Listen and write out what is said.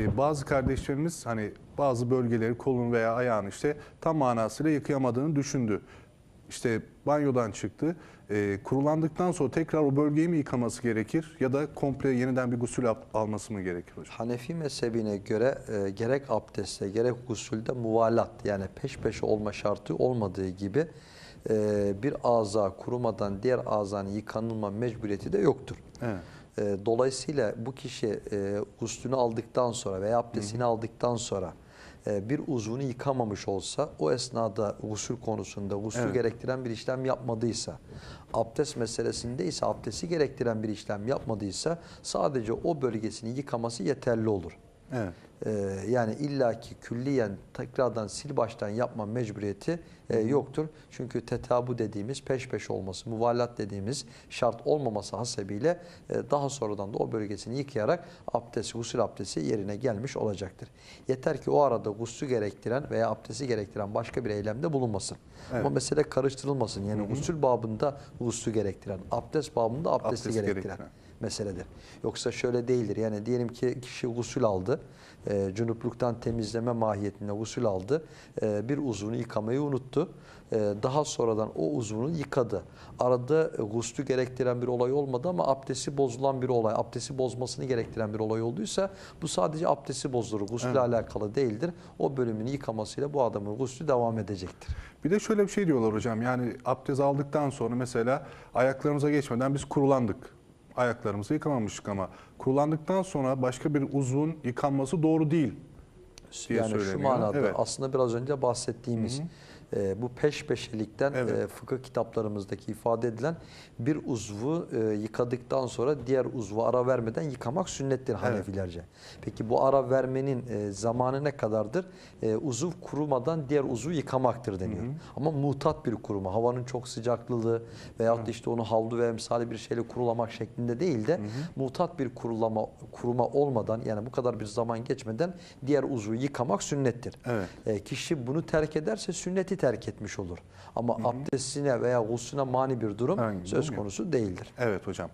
Ee, Bazı kardeşlerimiz hani bazı bölgeleri kolun veya ayağını işte tam manasıyla yıkayamadığını düşündü. İşte banyodan çıktı. Ee, kurulandıktan sonra tekrar o bölgeyi mi yıkaması gerekir ya da komple yeniden bir gusül al- alması mı gerekir hocam? Hanefi mezhebine göre e, gerek abdestte gerek gusülde muvalat yani peş peşe olma şartı olmadığı gibi e, bir ağza kurumadan diğer ağzanın yıkanılma mecburiyeti de yoktur. Evet. E, dolayısıyla bu kişi e, guslünü aldıktan sonra veya abdestini aldıktan sonra e, bir uzvunu yıkamamış olsa o esnada gusül konusunda gusül Evet. gerektiren bir işlem yapmadıysa abdest meselesinde ise abdesti gerektiren bir işlem yapmadıysa sadece o bölgesini yıkaması yeterli olur. Evet. Ee, yani illaki külliyen tekrardan sil baştan yapma mecburiyeti e, yoktur. Çünkü tetabu dediğimiz peş peş olması, muvallat dediğimiz şart olmaması hasebiyle e, daha sonradan da o bölgesini yıkayarak abdest, gusül abdesti yerine gelmiş olacaktır. Yeter ki o arada gusül gerektiren veya abdesti gerektiren başka bir eylemde bulunmasın. Evet. Ama mesele karıştırılmasın. Yani gusül babında gusül gerektiren, abdest babında abdesti Abdesti gerektiren gerektiren. Meseledir. Yoksa şöyle değildir. Yani diyelim ki kişi gusül aldı. E, cunupluktan temizleme mahiyetinde gusül aldı. E, bir uzvunu yıkamayı unuttu. E, daha sonradan o uzvunu yıkadı. Arada e, guslü gerektiren bir olay olmadı ama abdesti bozulan bir olay, abdesti bozmasını gerektiren bir olay olduysa bu sadece abdesti bozdurur. Gusülle alakalı değildir. O bölümünü yıkamasıyla bu adamın guslü devam edecektir. Bir de şöyle bir şey diyorlar hocam. Yani abdest aldıktan sonra mesela ayaklarımıza geçmeden biz kurulandık. Ayaklarımızı yıkamamıştık ama kurulandıktan sonra başka bir uzvun yıkanması doğru değil. diye yani şu söyleniyor. manada Evet. aslında biraz önce bahsettiğimiz e, bu peş peşelikten Evet. e, fıkıh kitaplarımızdaki ifade edilen bir uzvu e, yıkadıktan sonra diğer uzvu ara vermeden yıkamak sünnettir Hanefilerce. Peki bu ara vermenin e, zamanı ne kadardır? E, uzuv kurumadan diğer uzvu yıkamaktır deniyor. Ama mutat bir kuruma, havanın çok sıcaklığı veyahut da işte onu havlu ve emsali bir şeyle kurulamak şeklinde değil de mutat bir kurulama kuruma olmadan yani bu kadar bir zaman geçmeden diğer uzvu yıkamak sünnettir. Evet. E, kişi bunu terk ederse sünneti terk etmiş olur. Ama abdestine veya guslüne mani bir durum bir söz konusu değildir. Evet hocam.